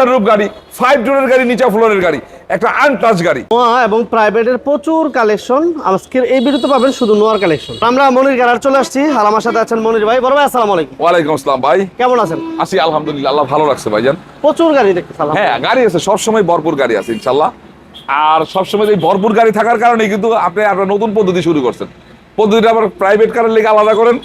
Standard রূপ গাড়ি five ডোরের গাড়ি নিচা ফ্লোরের গাড়ি একটা আনটাচ গাড়ি। নোয়া এবং প্রাইভেটের প্রচুর কালেকশন আজকের এই ভিডিওতে পাবেন শুধু নোয়ার কালেকশন আমরা মনির গ্যারার চলে আসছি আর আমার সাথে আছেন মনির ভাই। বড় ভাই আসসালামু আলাইকুম। ওয়ালাইকুম আসসালাম ভাই। কেমন আছেন? আসি আলহামদুলিল্লাহ আল্লাহ ভালো রাখছে ভাইজান। প্রচুর গাড়ি দেখতে সালাম হ্যাঁ গাড়ি আছে সবসময় ভরপুর গাড়ি আছে ইনশাল্লাহ। আর সবসময় এই ভরপুর গাড়ি থাকার কারণে কিন্তু আপনি আপনার নতুন পদ্ধতি শুরু করছেন। পদ্ধতিটা আবার প্রাইভেট কারের লেগে আলাদা করেন,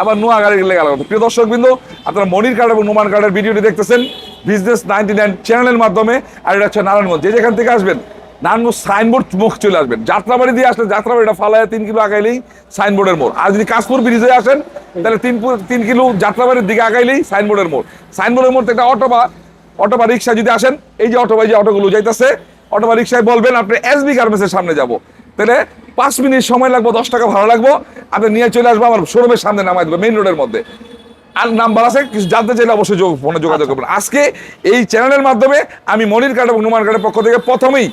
আবার নোয়া গাড়ির লেগে আলাদা করেন। প্রিয় দর্শক বিন্দু আপনারা মনির কার্ড এবং নোমান কার্ডের ভিডিওটি দেখতেছেন বিজনেস নাইনটি নাইন চ্যানেলের মাধ্যমে, আর এটা হচ্ছে নারায়ণগঞ্জ। যে যেখান থেকে আসবেন, নারায়ণগঞ্জ সাইনবোর্ড মুখ চলে আসবেন। যাত্রাবাড়ি দিয়ে আসলে যাত্রাবাড়িটা ফালায় তিন কিলো আগাইলেই সাইনবোর্ডের মোড়। আর যদি কাশপুর ব্রিজে আসেন, তাহলে তিন তিন কিলো যাত্রাবাড়ির দিকে আগাইলেই সাইনবোর্ডের মোড়। সাইনবোর্ডের মোড় একটা অটো বা অটো বা রিক্সা যদি আসেন, এই যে অটো বা যে অটোগুলো যাইতেছে, অটো বা রিক্সায় বলবেন, আপনি এসবি গার্মেন্টসের সামনে যাব। তাহলে পাঁচ মিনিট সময় লাগবে দশ টাকা ভাড়া লাগবো আপনি নিয়ে চলে আসব আমার শোরুমের সামনে নামাই দেবো মেইন রোডের মধ্যে। আর নাম্বার আছে কিছু জানতে চাইলে অবশ্যই ফোনে যোগাযোগ করবেন। আজকে এই চ্যানেলের মাধ্যমে আমি মনির কার্ড এবং নুমান কার্ডের পক্ষ থেকে প্রথমেই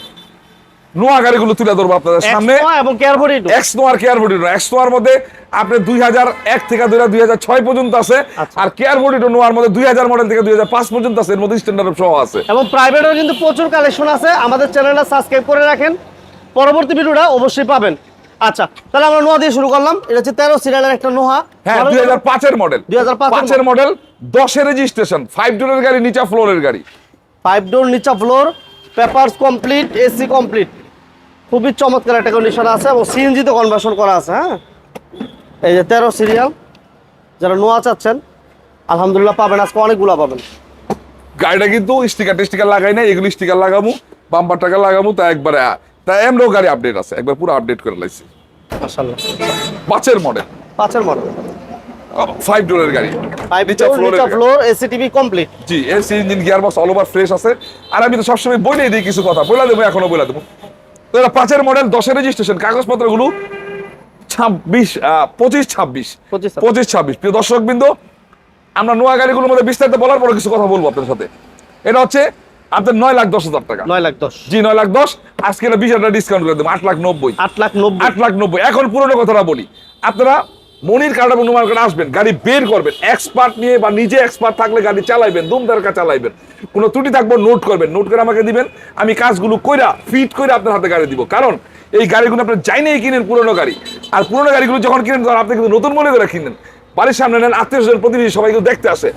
নোয়া গাড়িগুলো তুলে ধরবো আপনাদের সামনে। এবং কেয়ারফোর্ড এক্স নোয়ার কেয়ার বডি এক্স নোয়ার মধ্যে আপনি দুই হাজার এক থেকে দুই হাজার ছয় পর্যন্ত আছে। আচ্ছা। আর কেয়ার বডি নোয়ার মধ্যে দুই হাজার মডেল থেকে দুই হাজার পাঁচ পর্যন্ত আছে। এর মধ্যে স্ট্যান্ডার্ড সহ আছে। এবং প্রাইভেটেও কিন্তু প্রচুর কালেকশন আছে। আমাদের চ্যানেলটা সাবস্ক্রাইব করে রাখেন। পরবর্তী ভিডিওটা অবশ্যই পাবেন। আচ্ছা তাহলে আমরা নোয়া দিয়ে শুরু করলাম। এটা হচ্ছে তেরো সিরিয়ালের একটা নোহা হ্যাঁ দুই হাজার পাঁচের মডেল 2005 এর পাঁচের মডেল দশের রেজিস্ট্রেশন ফাইভ ডোরের গাড়ি নিচা ফ্লোরের গাড়ি। ফাইভ ডোর নিচা floor papers complete AC complete খুবই চমৎকার একটা কন্ডিশন আছে এবং সিএনজিতে কনভার্সন করা আছে হ্যাঁ? এই যে তেরো সিরিয়াল যারা নোয়া চাচ্ছেন আলহামদুলিল্লাহ পাবেন। আজকে অনেকগুলো পাবেন। গাড়িটা কিন্তু স্টিকার টিস্টিকার লাগাই না এগুলো স্টিকার লাগাবো বাম্পার টাকা লাগাবো তা একবারে তা এমনও গাড়ি আপডেট আছে একবার পুরো আপডেট করে লাইছি। মাশাল্লাহ পাঁচের মডেল পাঁচের মডেল ফাইভ ডোরের গাড়ি। Floor AC TV complete G AC engine gear box all over fresh আছে। আর আমি তো সবসময় বলেই দিই কিছু কথা। বলে দেবো এখনও বলে দেবো। তো এটা পাঁচের মডেল দশের রেজিস্ট্রেশন কাগজপত্রগুলো ছাব্বিশ পঁচিশ ছাব্বিশ। পঁচিশ ছাব্বিশ। প্রিয় দর্শক বিন্দু আমরা নোয়া গাড়িগুলোর মধ্যে বিস্তারিত বলার পরে কিছু কথা বলব আপনার সাথে। এটা হচ্ছে আপনার নয় লাখ দশ হাজার টাকা। নয় লাখ দশ। জি নয় লাখ দশ। আজকে বিশ হাজার ডিসকাউন্ট করে দেবো আট লাখ নব্বই। আট লাখ নব্বই। আট লাখ নব্বই। এখন পুরোনো কথাটা বলি। আপনারা মনির কার্ড এবং নুমার কার্ড আসবেন গাড়ি বের করবেন এক্সপার্ট নিয়ে বা নিজে এক্সপার্ট থাকলে গাড়ি চালাইবেন দুম দারকা চালাইবেন। কোনো ত্রুটি থাকব নোট করবেন নোট করে আমাকে দিবেন। আমি কাজগুলো কইরা ফিট করে আপনার হাতে গাড়ি দিব। কারণ এই গাড়িগুলো আপনি চাইনেই কিনেন পুরোনো গাড়ি আর পুরোনো গাড়িগুলো যখন কিনেন তখন আপনি কিন্তু নতুন মনে করে কিনেন। বাড়ির সামনে নেন আত্মীয় স্বজন প্রতিনিধি সবাই কিন্তু দেখতে আসে।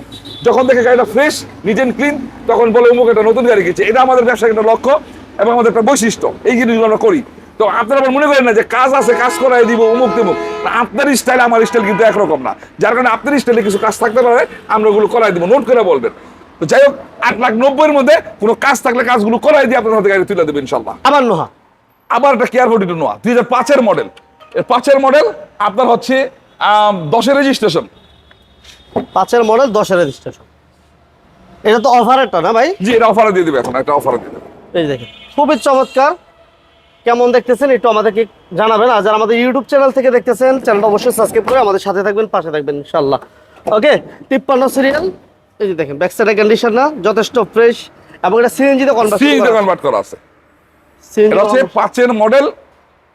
যখন দেখে গাড়িটা ফ্রেশ নিট অ্যান্ড ক্লিন তখন বলে অমুক একটা নতুন গাড়ি কিনছে। এটা আমাদের ব্যবসার একটা লক্ষ্য এবং আমাদের একটা বৈশিষ্ট্য। এই জিনিসগুলো আমরা করি। তো আপনারা আবার মনে করেন না যে কাজ আছে কাজ করাই দিব অমুক তেমুক। না, আপনার স্টাইল আমার স্টাইল কিন্তু একরকম না। যার কারণে আপনার স্টাইলে কিছু কাজ থাকতে পারে আমরা ওগুলো করাই দিব। নোট করে বলবেন। তো যাই হোক আট লাখ নব্বইয়ের মধ্যে কোনো কাজ থাকলে কাজগুলো করাই দিয়ে আপনার হাতে গাড়ি তুলে দেবেন ইনশাল্লাহ। আবার নোহা। আবার একটা কেয়ার ফোর্টি নোয়া দুই হাজার পাঁচের মডেল এর পাঁচের মডেল আপনার হচ্ছে দশের রেজিস্ট্রেশন পাঁচের মডেল দশের রেজিস্ট্রেশন এটা তো অফারেরটা না ভাই? জি এটা অফারে দিয়ে দেবে এখন একটা অফারে দিয়ে দেবে। এই দেখেন খুবই চমৎকার। কেমন দেখতেছেন একটু আমাদেরকে জানাবেন। আর যারা আমাদের ইউটিউব চ্যানেল থেকে দেখতেছেন চ্যানেলটা অবশ্যই সাবস্ক্রাইব করে আমাদের সাথে থাকবেন পাশে থাকবেন ইনশাল্লাহ ওকে তিপ্পান্ন সিরিয়াল এই যে দেখেন ব্যাক সাইডের কন্ডিশন না যথেষ্ট ফ্রেশ এবং এটা সিএনজিতে সিএনজিতে কনভার্ট কনভার্ট করা আছে। সিএনজি এটা হচ্ছে পাঁচের মডেল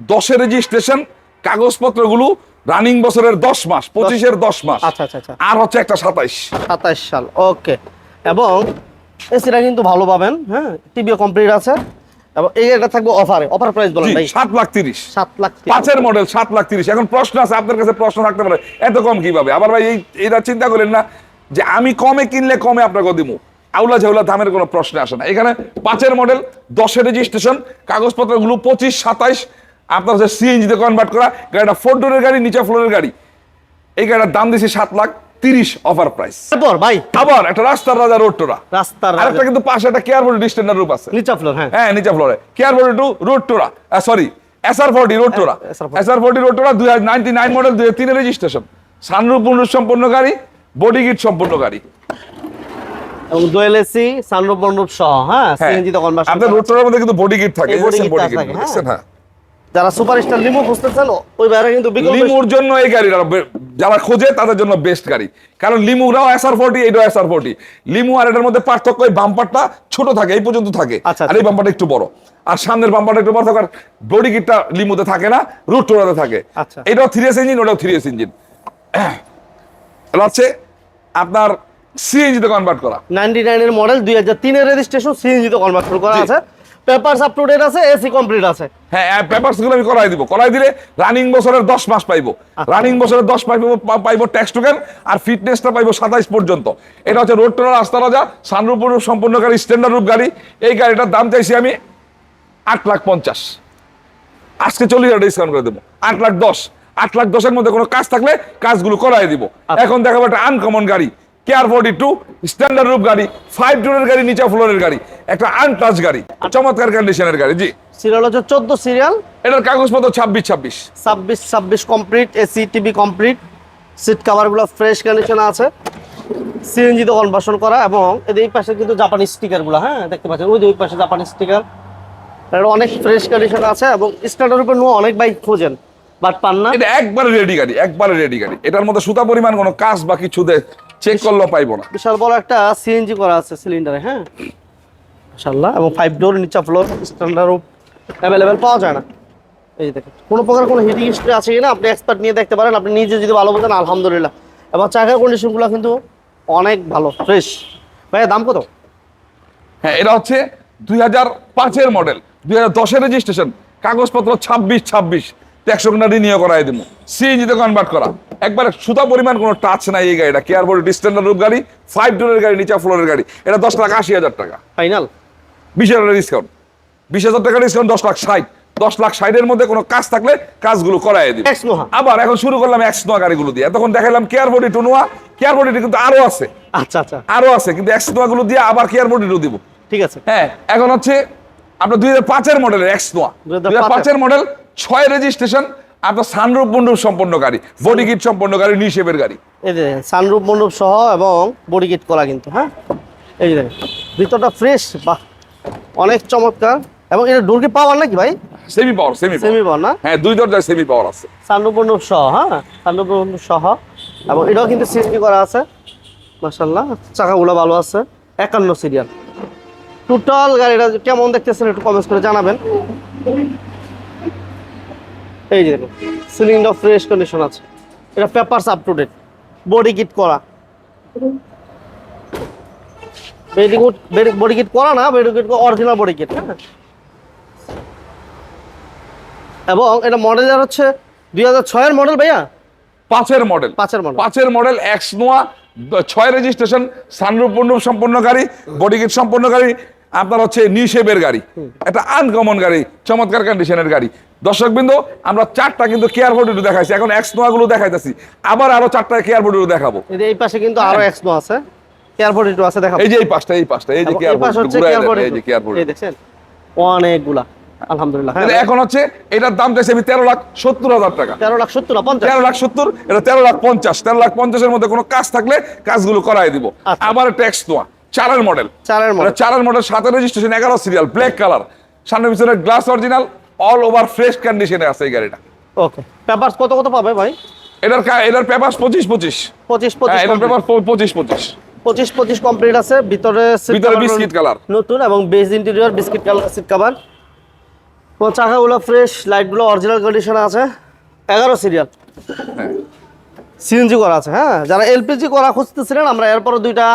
দশের রেজিস্ট্রেশন কাগজপত্রগুলো রানিং বছরের দশ মাস পঁচিশের দশ মাস। আচ্ছা আচ্ছা আচ্ছা। আর হচ্ছে একটা সাতাইশ। সাতাইশ সাল ওকে। এবং এসিটা কিন্তু ভালো পাবেন হ্যাঁ টিভিও কমপ্লিট আছে। এবং এই এটা থাকবে অফারে অফার প্রাইস বলেন ভাই। সাত লাখ তিরিশ। সাত লাখ পাঁচের মডেল সাত লাখ তিরিশ। এখন প্রশ্ন আছে আপনার কাছে প্রশ্ন থাকতে পারে এত কম কীভাবে? আবার ভাই এই এটা চিন্তা করেন না যে আমি কমে কিনলে কমে আপনাকে দিব আউলা ঝাউলা দামের কোনো প্রশ্ন আসে না। এখানে পাঁচের মডেল দশের রেজিস্ট্রেশন কাগজপত্রগুলো পঁচিশ সাতাইশ আপনার হচ্ছে সিএনজিতে কনভার্ট করা গাড়িটা ফোর ডোরের গাড়ি নিচে ফ্লোরের গাড়ি। এই গাড়িটার দাম দিয়েছি সাত লাখ তিরিশ অফার প্রাইস তারপর ভাই? আবার একটা রাস্তার রাজা রোড টোরা রাস্তার আরেকটা কিন্তু পাশে একটা ডিস্টেন্ডার রূপ আছে। নিচা ফ্লোর হ্যাঁ। হ্যাঁ নিচে ফ্লোরে two road tourer sorry SR forty road tourer SR40 SR forty road tourer দুই হাজার নাইনটি নাইন মডেল দুই হাজার তিনের রেজিস্ট্রেশন সানরূপ পুনরূপ সম্পন্ন গাড়ি বডি কিট সম্পন্ন গাড়ি। এবং দোয়েল এসি সানরূপ সহ হ্যাঁ হ্যাঁ। সিএনজি তো কনভার্সন আপনার রোড টোরার মধ্যে কিন্তু বডি কিট থাকে। বডি কিট থাকে, হ্যাঁ। যারা সুপারস্টার লিমো খুঁজতেছেন ওই বাইরে কিন্তু লিমুর জন্য এই গাড়িটা বে- যারা খোঁজে তাদের জন্য বেস্ট গাড়ি। কারণ লিমুরাও এসআর ফোর্টি এইটাও এসআর ফোর্টি লিমু আর এটার মধ্যে পার্থক্য এই বাম্পারটা ছোট থাকে এই পর্যন্ত থাকে। আচ্ছা, আর এই বাম্পারটা একটু বড়। আর সামনের বাম্পারটা একটু বড় থাকে আর বডি কিটটা লিমুতে থাকে না রুট টোরাতে থাকে। আচ্ছা। এটাও থ্রি এস ইঞ্জিন ওটাও থ্রি এস ইঞ্জিন হচ্ছে আপনার সিএনজি তে কনভার্ট করা। নাইনটি নাইনের মডেল দুই হাজার তিনের রেজিস্ট্রেশন সিএনজি তে কনভার্ট করা আছে। পেপারস আপ টু ডেট আছে এসি কমপ্লিট আছে। হ্যাঁ পেপারসগুলো আমি করাই দিব। করাই দিলে রানিং বছরের দশ মাস পাইবো। রানিং বছরের দশ মাস পাইবো পাইবো ট্যাক্স টোকেন আর ফিটনেসটা পাইবো সাতাইশ পর্যন্ত। এটা হচ্ছে রোড টোলার রাস্তা রাজা সানরূপ রূপ সম্পূর্ণকারী স্ট্যান্ডার্ড রূপ গাড়ি। এই গাড়িটার দাম চাইছি আমি আট লাখ পঞ্চাশ। আজকে চল্লিশ হাজার ডিসকাউন্ট করে দেবো। আট লাখ দশ। আট লাখ দশের মধ্যে কোনো কাজ থাকলে কাজগুলো করাই দিব। আচ্ছা। এখন দেখাবো একটা আনকমন গাড়ি কেয়ার ফোর্টি টু স্ট্যান্ডার্ড রূপ গাড়ি ফাইভ ডোরের গাড়ি নিচা ফ্লোরের গাড়ি। একটা আনটাচ গাড়ি চমৎকার কন্ডিশনের গাড়ি জি। সিরিয়াল হচ্ছে চোদ্দ সিরিয়াল এটার কাগজপত্র ছাব্বিস ছাব্বিশ ছাব্বিশ। ছাব্বিশ complete AC TV complete seat কাভারগুলো fresh কন্ডিশনে আছে। সিএনজি তে কনভার্সন করা এবং এদের এই পাশে কিন্তু জাপানি স্টিকারগুলো হ্যাঁ দেখতে পাচ্ছেন? ওই যে ওই পাশে জাপানি স্টিকার এটা অনেক ফ্রেশ কন্ডিশন আছে এবং স্ট্যান্ডার্ড উপর নিয়ে অনেক বাইক খোঁজেন বাট পান না। এটা একবারে রেডি গাড়ি একবারে রেডি গাড়ি। এটার মধ্যে সুতা পরিমাণ কোনো কাজ বা কিছু চেক করলেও পাইবো না। বিশাল বড় একটা সিএনজি করা আছে সিলিন্ডারে হ্যাঁ। মাশাআল্লাহ এবং ফাইভ ডোর নিচা ফ্লোর স্ট্যান্ডার্ড অ্যাভেলেবেল পাওয়া যায় না। এই দেখেন কোনো প্রকার কোনো হিটিং হিস্ট্রি আছে কিনা আপনি এক্সপার্ট নিয়ে দেখতে পারেন আপনি নিজে যদি ভালো বোঝেন আলহামদুলিল্লাহ। এবং চাকার কন্ডিশনগুলো কিন্তু অনেক ভালো ফ্রেশ ভাইয়া দাম কত? হ্যাঁ এটা হচ্ছে দুই হাজার পাঁচের মডেল দুই হাজার দশের রেজিস্ট্রেশন কাগজপত্র ছাব্বিশ ছাব্বিশ একশো ঘণ্টা রিনিউ করাই দিব। সিএনজিতে কনভার্ট করা। একবারে সুতা পরিমাণ কোনো টাচ নাই এই গাড়িটা কেয়ার বোর্ড স্ট্যান্ডার্ড রূপ গাড়ি ফাইভ ডোরের গাড়ি নিচা ফ্লোরের গাড়ি এটা দশ লাখ আশি হাজার টাকা। ফাইনাল বিশ হাজার ডিসকাউন্ট বিশ হাজার টাকা ডিসকাউন্ট দশ লাখ ষাট। দশ লাখ ষাটের মধ্যে কোনো কাজ থাকলে কাজগুলো করাই দিব। এক্স আবার এখন শুরু করলাম এক্স নোয়া গাড়িগুলো দিয়ে। তখন দেখালাম care body two Noah care বডিটি কিন্তু আরও আছে। আচ্ছা আচ্ছা। আরও আছে কিন্তু এক্স নোয়া গুলো দিয়ে আবার কেয়ার বডি টু দিব। ঠিক আছে। হ্যাঁ এখন হচ্ছে আপনার দুই হাজার পাঁচের মডেলের এক্স নোয়া দুই হাজার পাঁচের। মডেল ছয় রেজিস্ট্রেশন আপনার সানরূপ মন্ডপ সম্পন্ন গাড়ি। বডি কিট সম্পন্ন গাড়ি নিশেপের গাড়ি। এই যে সানরূপ মণ্ডপ সহ এবং বডি কিট করা কিন্তু হ্যাঁ? এই যে ভিতরটা ফ্রেশ বাহ। অনেক চমৎকার। এবং এটা ডোরকে পাওয়ার নাকি ভাই? Semi power semi semi power না? হ্যাঁ দুই দরজায় সেমি পাওয়ার আছে। সানরূপ মণ্ডপ সহ হ্যাঁ? সানরূপ মণ্ডপ সহ। এবং এটাও কিন্তু সিএনজি করা আছে। মাশাল্লাহ চাকাগুলো ভালো আছে। একান্ন সিরিয়াল টোটাল গাড়িটা কেমন দেখতেছেন একটু কমেন্টস করে জানাবেন। এই যে দেখুন সিলিংটা ফ্রেশ কন্ডিশন আছে। এটা papers up to date body kit করা। বডি কিট করা না body kit original body kit হ্যাঁ। এবং এটা মডেল হচ্ছে দুই হাজার ছয়ের মডেল ভাইয়া? পাঁচের মডেল পাঁচের model। পাঁচের মডেল এক্স নোয়া ছয় রেজিস্ট্রেশন সানরূপ মণ্ডপ সম্পন্ন গাড়ি বডি কিট সম্পন্ন গাড়ি আপনার হচ্ছে নিশেপের গাড়ি। একটা আনকমন গাড়ি চমৎকার কন্ডিশনের গাড়ি। দর্শক বিন্দু আমরা চারটা কিন্তু কেয়ার বডি দেখাইছি এখন এক্স নোয়া গুলো দেখাইতেছি। আবার আরও চারটা কেয়ার বডি দেখাবো। এই পাশে কিন্তু আরও এক্সনো আছে। কেয়ার বডি টু আছে দেখা এই যে এই পাঁচটা এই পাঁচটা এই যে এবং কেয়ার এই যে কেয়ার এই দেখছেন? অনেকগুলা আলহামদুলিল্লাহ। হ্যাঁ এখন হচ্ছে এটার দাম চাইছি আমি তেরো লাখ সত্তর হাজার টাকা। তেরো লাখ সত্তর তেরো লাখ সত্তর এটা তেরো লাখ পঞ্চাশ। তেরো লাখ পঞ্চাশের মধ্যে কোনো কাজ থাকলে কাজগুলো করাই দিব। আচ্ছা। আবার ট্যাক্স নোয়া চারের মডেল চারের মডেল চারের মডেল সাতের রেজিস্ট্রেশন এগারো সিরিয়াল ব্ল্যাক কালার সামনে পিছনে glass original all over fresh কন্ডিশনে আছে এই গাড়িটা। ওকে পেপারস কত কত পাবে ভাই? এটার এটার পেপার পঁচিশ পঁচিশ। পঁচিশ হ্যাঁ পঁচিশ এটার পেপার পঁচিশ পঁচিশ। পঁচিশ পঁচিশ কমপ্লিট আছে। ভিতরে ভিতরে বিস্কিট কালার নতুন এবং beige interior biscuit colour seat cover চাকাগুলো ফ্রেশ লাইটগুলো অরিজিনাল কন্ডিশনে আছে। এগারো সিরিয়াল হ্যাঁ। সিএনজি করা আছে হ্যাঁ। যারা এলপিজি করা খুঁজতেছিলেন আমরা এরপরে দুইটা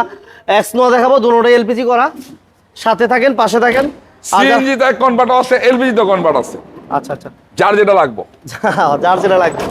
এক্স নোয়া দেখাবো দুটোটাই এলপিজি করা। সাথে থাকেন পাশে থাকেন। আর যা- এক তে কনভার্টার আছে এলপিজি তে কনভার্ট আছে। আচ্ছা আচ্ছা। যার যেটা লাগবে। যার যেটা লাগবে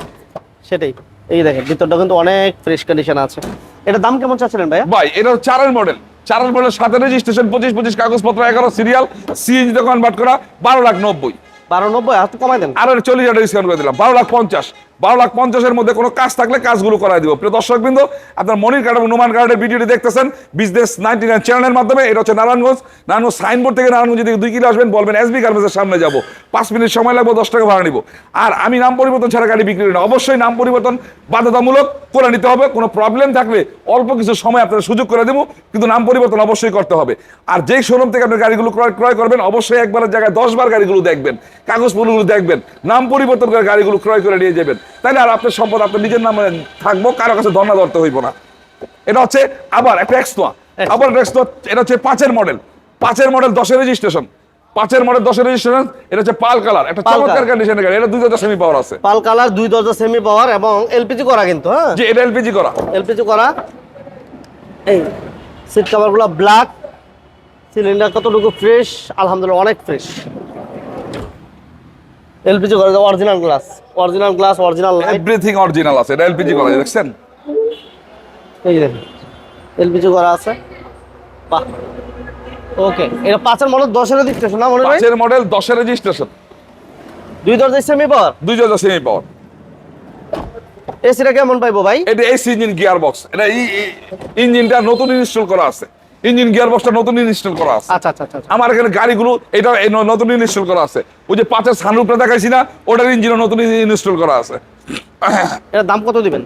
সেটাই। এই দেখেন ভিতরটা কিন্তু অনেক ফ্রেশ কন্ডিশন আছে। এটা দাম কেমন চাচ্ছিলেন ভাই ভাই এটা চারের মডেল চারের মডেল সাথে রেজিস্ট্রেশন পঁচিশ পঁচিশ কাগজপত্র এগারো সিরিয়াল সিএনজি তে কনভার্ট করা বারো লাখ নব্বই। বারো নব্বই আর কমাই দেন। আর চল্লিশ হাজার ডিসকাউন্ট করে দিলাম বারো লাখ পঞ্চাশ। বারো লাখ পঞ্চাশের মধ্যে কোনো কাজ থাকলে কাজগুলো করাই দিব। প্রিয় দর্শক বিন্দু আপনার মনির কার্ড এবং নুমান কার্ডের ভিডিওটি দেখতেছেন বিজনেস নাইনটি নাইন চ্যানেলের মাধ্যমে, এটা হচ্ছে নারায়ণগঞ্জ। নারায়ণগঞ্জ সাইনবোর্ড থেকে নারায়ণগঞ্জ থেকে দুই কিলো আসবেন, বলবেন এসবি গার্মেন্টসের সামনে যাব। পাঁচ মিনিট সময় লাগবে, দশ টাকা ভাড়া নিব। আর আমি নাম পরিবর্তন ছাড়া গাড়ি বিক্রি করি না। অবশ্যই নাম পরিবর্তন বাধ্যতামূলক করে নিতে হবে। কোনো প্রবলেম থাকলে অল্প কিছু সময় আপনার সুযোগ করে দেবো, কিন্তু নাম পরিবর্তন অবশ্যই করতে হবে। আর যেই শোরুম থেকে আপনি গাড়িগুলো ক্রয় ক্রয় করবেন, অবশ্যই একবারের জায়গায় দশ বার গাড়িগুলো দেখবেন, কাগজপত্রগুলো দেখবেন, নাম পরিবর্তন করে গাড়িগুলো ক্রয় করে নিয়ে যাবেন। তাহলে আর আপনার সম্পদ আপনার নিজের নামে থাকব কারও কাছে ধর্ণা ধরতে হইব না। এটা হচ্ছে আবার একটা এক্সনোয়া আবার এক্সনোয়া এটা হচ্ছে পাঁচের মডেল পাঁচের মডেল দশের রেজিস্ট্রেশন পাঁচের মডেল দশের রেজিস্ট্রেশন এটা হচ্ছে পাল কালার একটা চমৎকার। কন্ডিশনের গাড়ি। এটা দুই হাজার সেমি পাওয়ার আছে। পাল কালার দুই দরজা সেমি পাওয়ার এবং এলপিজি করা কিন্তু হ্যাঁ? যে এটা এলপিজি করা। এলপিজি করা। এই সিট কাভারগুলো ব্ল্যাক সিলিন্ডার কতটুকু ফ্রেশ আলহামদুলিল্লাহ অনেক ফ্রেশ এলপিজি করে original glass original glass original everything original আছে এটা এলপিজি করা যায়, দেখছেন? এই যে এলপিজি করা আছে। বাহ। ওকে এটা পাঁচের মডেল দশের দিক স্টেশন না মনে হয়? পাঁচের মডেল দশের রেজিস্ট্রেশন দুই দরজা সেমি পাওয়ার দুই হাজার সেমি পাওয়ার এসিটা কেমন পাইবো ভাই? এটা এসি ইঞ্জিন গিয়ার বক্স এটা ইঞ্জিনটা নতুন ইনস্টল করা আছে। ইঞ্জিন গিয়ার বক্সটা নতুন ইনস্টল করা আছে। আচ্ছা আচ্ছা আচ্ছা আচ্ছা। আমার এখানে গাড়িগুলো এটা নতুন ইনস্টল করা আছে। ওই যে পাঁচের সানরুফটা দেখাইছি না ওটার ইঞ্জিনও নতুন ইনস্টল করা আছে। এটার দাম কত দিবেন?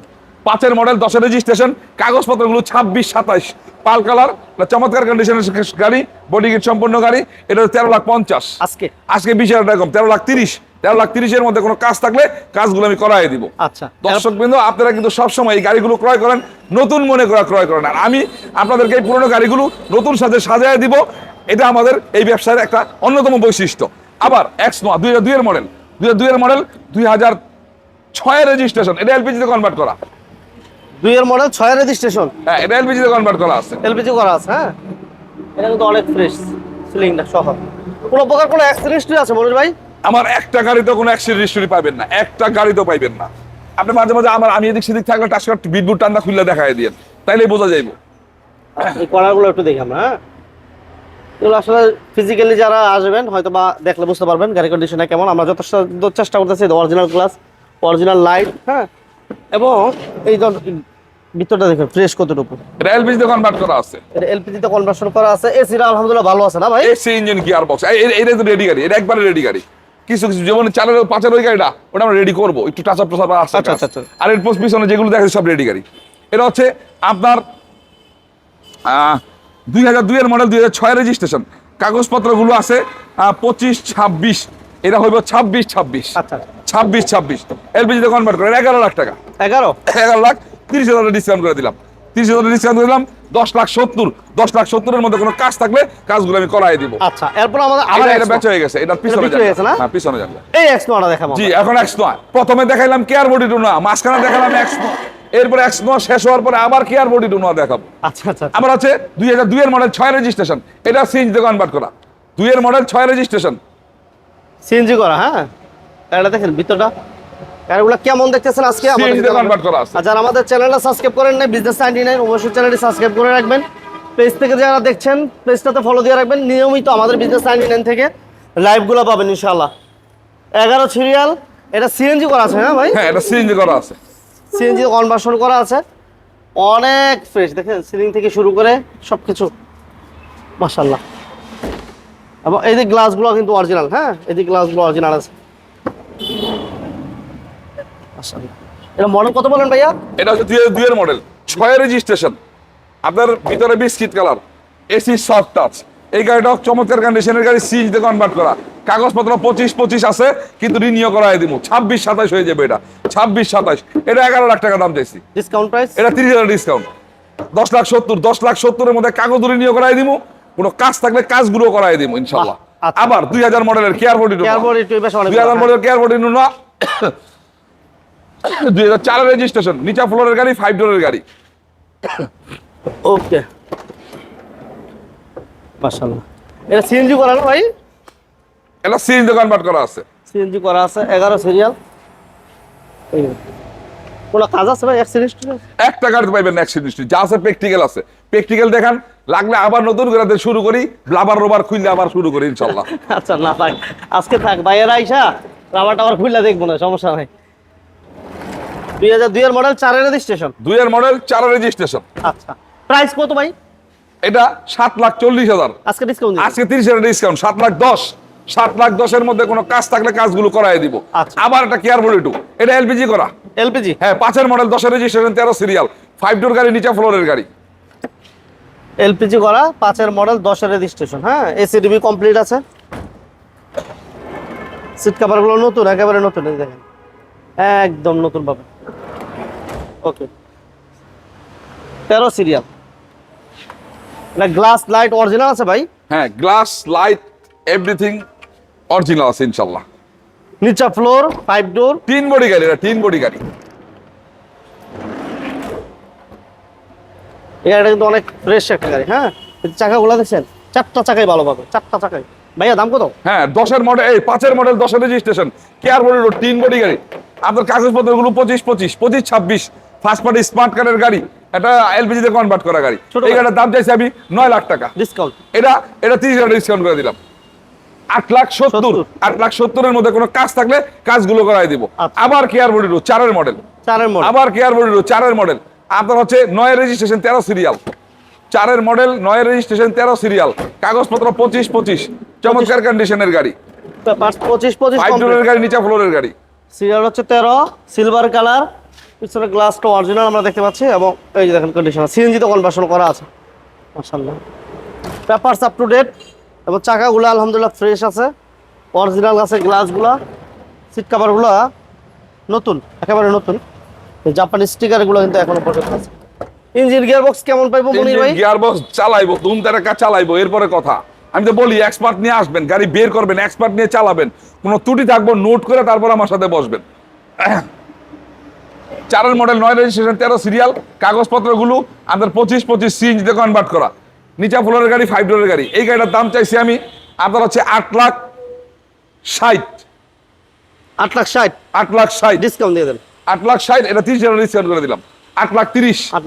পাঁচের মডেল দশের রেজিস্ট্রেশন কাগজপত্রগুলো ছাব্বিশ সাতাইশ। পাল কালার চমৎকার কন্ডিশনের গাড়ি বডি কিট সম্পূর্ণ গাড়ি এটা তেরো লাখ পঞ্চাশ। আজকে? আজকে বিশ হাজার টাকা কম তেরো লাখ তিরিশ। তেরো লাখ তিরিশের মধ্যে কোনো কাজ থাকলে কাজগুলো আমি করাই দিব। আচ্ছা দর্শক বিন্দু আপনারা কিন্তু সবসময় এই গাড়িগুলো ক্রয় করেন নতুন মনে করা ক্রয় করেন। আর আমি আপনাদেরকে এই পুরোনো গাড়িগুলো নতুন সাথে সাজায় দিব। এটা আমাদের এই ব্যবসার একটা অন্যতম বৈশিষ্ট্য। আবার এক্স নোয়া দুই হাজার দুইয়ের মডেল। দুই হাজার দুইয়ের মডেল দুই হাজার ছয়ের রেজিস্ট্রেশন। এটা এলপিজিতে কনভার্ট করা। দুইয়ের মডেল ছয়ের রেজিস্ট্রেশন? হ্যাঁ এটা এলপিজিতে কনভার্ট করা আছে। এলপিজি করা আছে হ্যাঁ? এটা কিন্তু অনেক ফ্রেশ সিলিংটা সহ। কোনো প্রকার কোনো অ্যাক্সিডেন্ট আছে মনোজ ভাই? আমার একটা গাড়িতে কোনো অ্যাক্সিডেন্ট হিস্টরি পাবেন না। একটা গাড়িতেও পাইবেন না। আপনি মাঝে মাঝে আমার আমি এদিক সেদিক থাকলে টাস্কার বিদ্যুৎ টান্না খুললে দেখাই দিয়ে তাইলে বোঝা যাইব। এই কর্নারগুলো একটু দেখি আমরা হ্যাঁ? এগুলো আসলে ফিজিক্যালি যারা আসবেন হয়তো বা দেখলে বুঝতে পারবেন গাড়ি কন্ডিশনে কেমন। আমরা যথেষ্ট চেষ্টা করতেছি অরিজিনাল গ্লাস অরিজিনাল লাইট হ্যাঁ? এবং এই ভিতরটা দেখুন ফ্রেশ কতটুকু। এটা এলপিজিতে কনভার্ট করা আছে। এটা এলপিজিতে কনভার্সন করা আছে। এসিটা আলহামদুলিল্লাহ ভালো আছে না ভাই? এসি ইঞ্জিন গিয়ার বক্স এটা তো রেডি গাড়ি। এটা একবারে রেডি গাড়ি। কিছু কিছু যেমন চালের পাঁচের ওই গাড়িটা ওটা আমরা রেডি করব। একটু টাচ আপ টাচ আসছে আচ্ছা, আচ্ছা, আচ্ছা। আর এর পোস্ট পিছনে যেগুলো দেখা সব রেডি গাড়ি। এটা হচ্ছে আপনার দুই হাজার দুইয়ের মডেল দুই হাজার ছয় রেজিস্ট্রেশন কাগজপত্রগুলো আছে পঁচিশ ছাব্বিশ। এটা হইব ছাব্বিশ ছাব্বিশ। আচ্ছা ছাব্বিশ ছাব্বিশ। এলপিজিতে কনভার্ট করে এগারো লাখ টাকা। এগারো? এগারো লাখ তিরিশ হাজার ডিসকাউন্ট করে দিলাম। তিরিশ হাজার ডিসকাউন্ট করে দিলাম দশ লাখ সত্তর দশ লাখ সত্তরের মধ্যে কোনো কাজ থাকলে কাজগুলো আমি করাই দিব। আচ্ছা এরপর আমাদের আবার এটা বেচা হয়ে গেছে এটার পিছনে গেছে না? হ্যাঁ পিছনে যাবে। এই এক্স নোয়াটা দেখাবো জি এখন এক্স নয় প্রথমে দেখাইলাম কেয়ার বডি টু মাঝখানে দেখালাম এক্স নয় এরপরে এক্স নয় শেষ হওয়ার পরে আবার কেয়ার বডি টু নয় দেখাবো। আচ্ছা আচ্ছা আচ্ছা। আবার আছে দুই হাজার দুইয়ের মডেল ছয় রেজিস্ট্রেশন এটা সিএনজিতে কনভার্ট করা। দুইয়ের মডেল ছয় রেজিস্ট্রেশন সিএনজি করা হ্যাঁ? গাড়িটা দেখেন ভিতরটা। গাড়িগুলো কেমন দেখতেছেন আজকে? যারা আমাদের চ্যানেলটা সাবস্ক্রাইব করেন নাই বিজনেস নাইনটি নাইন অবশ্যই চ্যানেলটি সাবস্ক্রাইব করে রাখবেন। পেজ থেকে যারা দেখছেন পেজটাতে ফলো দিয়ে রাখবেন। নিয়মিত আমাদের বিজনেস নাইনটি নাইন থেকে লাইভগুলো পাবেন ইনশাল্লাহ এগারো সিরিয়াল এটা সিএনজি করা আছে হ্যাঁ ভাই? হ্যাঁ এটা সিএনজি করা আছে। সিএনজি কনভার্সন করা আছে। অনেক ফ্রেশ দেখেন সিলিং থেকে শুরু করে সব কিছু মাসাল্লাহ এবং এই যে গ্লাসগুলো কিন্তু অরিজিনাল হ্যাঁ? এই যে গ্লাসগুলো অরিজিনাল আছে। এটা মডেল কত বলেন ভাইয়া? এটা হচ্ছে দুই দুইয়ের মডেল ছয় রেজিস্ট্রেশন আপনার ভিতরে biscuit colour AC soft touch এই গাড়িটা চমৎকার কন্ডিশনের গাড়ি সিএনজিতে কনভার্ট করা। কাগজপত্র পঁচিশ পঁচিশ আছে কিন্তু রিনিউ করাই দিব ছাব্বিশ সাতাশ হয়ে যাবে এটা। ছাব্বিশ সাতাশ। এটা এগারো লাখ টাকা দাম চাইছি। ডিসকাউন্ট প্রাইস এটা তিরিশ হাজার ডিসকাউন্ট দশ লাখ সত্তর দশ লাখ সত্তরের মধ্যে কাগজ রিনিউ করাই দিব কোনো কাজ থাকলে কাজগুলো করাই দিব ইনশাল্লাহ। আচ্ছা। আবার দুই হাজার মডেলের কেয়ার ফোর্টি দুই হাজার মডেল কেয়ার ফোর্টি না দুই হাজার চারের রেজিস্ট্রেশন নিচা ফ্লোরের গাড়ি ফাইভ ডোরের গাড়ি। ওকে মাশাআল্লাহ। এটা সিএনজি করা না ভাই? এটা সিএনজি কনভার্ট করা আছে। সিএনজি করা আছে এগারো সিরিয়াল কোনো কাজ আছে ভাই অ্যাক্সিডেন্ট একটা গাড়িতে পাইবেন অ্যাক্সিডেন্ট যা আছে প্র্যাকটিক্যাল আছে। প্র্যাকটিক্যাল দেখান লাগলে আবার নতুন করে শুরু করি রোবার খুললে আবার শুরু করি আচ্ছা না ভাই আজকে থাক। ভাইয়েরা আইসা রাবার টাবার খুললে দেখব না সমস্যা নাই। দুই হাজার দুইয়ের মডেল চারের রেজিস্ট্রেশন দুইয়ের মডেল চারের রেজিস্ট্রেশন আচ্ছা। প্রাইস কত ভাই? এটা সাত লাখ চল্লিশ হাজার। আজকে ডিসকাউন্ট আজকে তিরিশ হাজার ডিসকাউন্ট সাত লাখ দশ। সাত লাখ দশের মধ্যে কোনো কাজ থাকলে কাজগুলো করাই দিব। আচ্ছা। আবার একটা কেয়ার বডি এটা এলপিজি করা। এলপিজি হ্যাঁ পাঁচের মডেল দশের রেজিস্ট্রেশন তেরো সিরিয়াল ফাইভ ডোর গাড়ি নিচা ফ্লোরের গাড়ি। এলপিজি করা পাঁচের মডেল দশের রেজিস্ট্রেশন হ্যাঁ এসিডিবি কমপ্লিট আছে। সিট কাভারগুলো নতুন একেবারে নতুন দেখেন। একদম নতুন পাবেন ওকে তেরো সিরিয়াল এটা গ্লাস লাইট অরিজিনাল আছে ভাই? হ্যাঁ গ্লাস লাইট এভরিথিং অরিজিনাল আছে ইনশাল্লাহ নিচা ফ্লোর ফাইভ ডোর তিন বডি গাড়ি এটা তিন বডি গাড়ি। এই গাড়িটা কিন্তু অনেক ফ্রেশ একটা গাড়ি হ্যাঁ? চাকাগুলো দেখছেন? চারটা চাকাই ভালো পাবে চারটা চাকাই। ভাইয়া দাম কত? হ্যাঁ দশের মডেল এই পাঁচের মডেল দশের রেজিস্ট্রেশন কেয়ার বডি রোড তিন বডি গাড়ি। আপনার কাগজপত্রগুলো পঁচিশ পঁচিশ পঁচিশ ছাব্বিশ ফার্স্ট পার্টি স্মার্ট কার্ডের গাড়ি এটা এলপিজি তে কনভার্ট করা গাড়ি। এই গাড়ির দাম চাইছি আমি নয় লাখ টাকা। ডিসকাউন্ট এটা এটা তিরিশ হাজার ডিসকাউন্ট করে দিলাম। আট লাখ সত্তর আট লাখ সত্তরের মধ্যে কোনো কাজ থাকলে কাজগুলো করাই দিব। আচ্ছা। আবার কেয়ার বডি রোড চারের মডেল চারের মডেল আবার কেয়ার বডি রোড চারের মডেল আপনার হচ্ছে নয় রেজিস্ট্রেশন তেরো সিরিয়াল চারের মডেল নয় রেজিস্ট্রেশন তেরো সিরিয়াল কাগজপত্র পঁচিশ পঁচিশ। চমৎকার কন্ডিশনের গাড়ি। পাঁচ পঁচিশ পঁচিশ ডোরের গাড়ি নিচা ফ্লোরের গাড়ি। সিরিয়াল হচ্ছে তেরো সিলভার কালার পিছনে গ্লাসটা অরিজিনাল আমরা দেখতে পাচ্ছি এবং এই যে দেখেন কন্ডিশন সিএনজি তো কনভার্সন করা আছে। মাশাল্লাহ পেপারস আপ টু ডেট এবং চাকাগুলো আলহামদুলিল্লাহ ফ্রেশ আছে। অরিজিনাল আছে গ্লাসগুলো সিট কাভারগুলো নতুন একেবারে নতুন। জাপানি স্টিকারগুলো কিন্তু এখনও পর্যন্ত আছে। ইঞ্জিন গিয়ার বক্স কেমন পাইবো মনির ভাই? গিয়ার বক্স চালাইবো ধুম তারাকা চালাইবো এরপরে কথা। আমি তো বলি এক্সপার্ট নিয়ে আসবেন গাড়ি বের করবেন এক্সপার্ট নিয়ে চালাবেন। কোনো ত্রুটি থাকব নোট করে তারপর আমার সাথে বসবেন। চারের মডেল নয় রেজিস্ট্রেশন তেরো সিরিয়াল কাগজপত্রগুলো আমাদের পঁচিশ পঁচিশ সিএনজিতে কনভার্ট করা। নিচা ফ্লোরের গাড়ি ফাইভ ডোরের গাড়ি। এই গাড়িটার দাম চাইছি আমি আপনার হচ্ছে আট লাখ ষাট। আট লাখ ষাট। আট লাখ ষাট। ডিসকাউন্ট দিয়ে দেন। আট লাখ ষাট এটা তিরিশ হাজার ডিসকাউন্ট করে দিলাম। আট লাখ তিরিশ। আট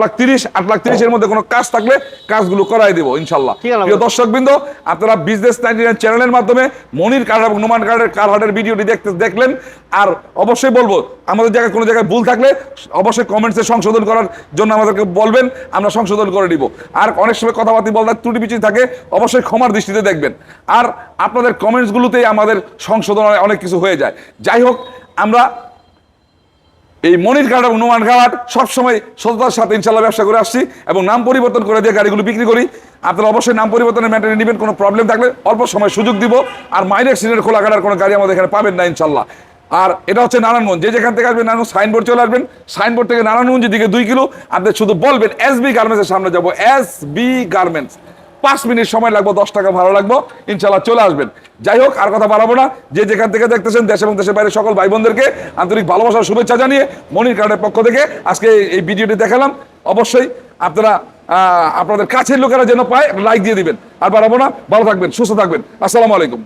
লাখ তিরিশ। আট লাখ তিরিশের মধ্যে কোনো কাজ থাকলে কাজগুলো করাই দেবো ইনশাল্লাহ। প্রিয় দর্শক বৃন্দ আপনারা বিজনেস নাইনটি চ্যানেলের মাধ্যমে মনির কার্ড এবং নোমান কার্ডের কার হাটের ভিডিওটি দেখতে দেখলেন। আর অবশ্যই বলব আমাদের জায়গায় কোনো জায়গায় ভুল থাকলে অবশ্যই কমেন্টসে সংশোধন করার জন্য আমাদেরকে বলবেন আমরা সংশোধন করে দিব আর অনেক সময় কথাবার্তা বলতে ত্রুটি বিচি থাকে অবশ্যই ক্ষমার দৃষ্টিতে দেখবেন। আর আপনাদের কমেন্টসগুলোতেই আমাদের সংশোধন অনেক কিছু হয়ে যায়। যাই হোক আমরা এই মনির কার্ড এবং নোমান কার্ড সবসময় সততার সাথে ইনশাল্লাহ ব্যবসা করে আসছি এবং নাম পরিবর্তন করে দিয়ে গাড়িগুলো বিক্রি করি। আপনারা অবশ্যই নাম পরিবর্তনের ম্যাটারে নেবেন, কোনো প্রবলেম থাকলে অল্প সময় সুযোগ দিব। আর মাইনের সিনের খোলা কাটার কোনো গাড়ি আমাদের এখানে পাবেন না ইনশাল্লাহ। আর এটা হচ্ছে নারায়ণগঞ্জ, যে যেখান থেকে আসবেন নারায়ণ সাইনবোর্ড চলে আসবেন। সাইনবোর্ড থেকে নারায়ণগঞ্জের দিকে দুই কিলো। আপনি শুধু বলবেন এস বি গার্মেন্টসের সামনে যাব এস বি গার্মেন্টস পাঁচ মিনিট সময় লাগবে, দশ টাকা ভাড়া লাগবে, ইনশাল্লাহ চলে আসবেন। যাই হোক, আর কথা বাড়াবো না। যে যেখান থেকে দেখতেছেন দেশ এবং দেশের বাইরে সকল ভাই বোনদেরকে আন্তরিক ভালোবাসার শুভেচ্ছা জানিয়ে মনির কার্ডের পক্ষ থেকে আজকে এই ভিডিওটি দেখালাম। অবশ্যই আপনারা আপনাদের কাছের লোকেরা যেন পায়, লাইক দিয়ে দিবেন। আর বাড়াবো না। ভালো থাকবেন, সুস্থ থাকবেন। আসসালামু আলাইকুম।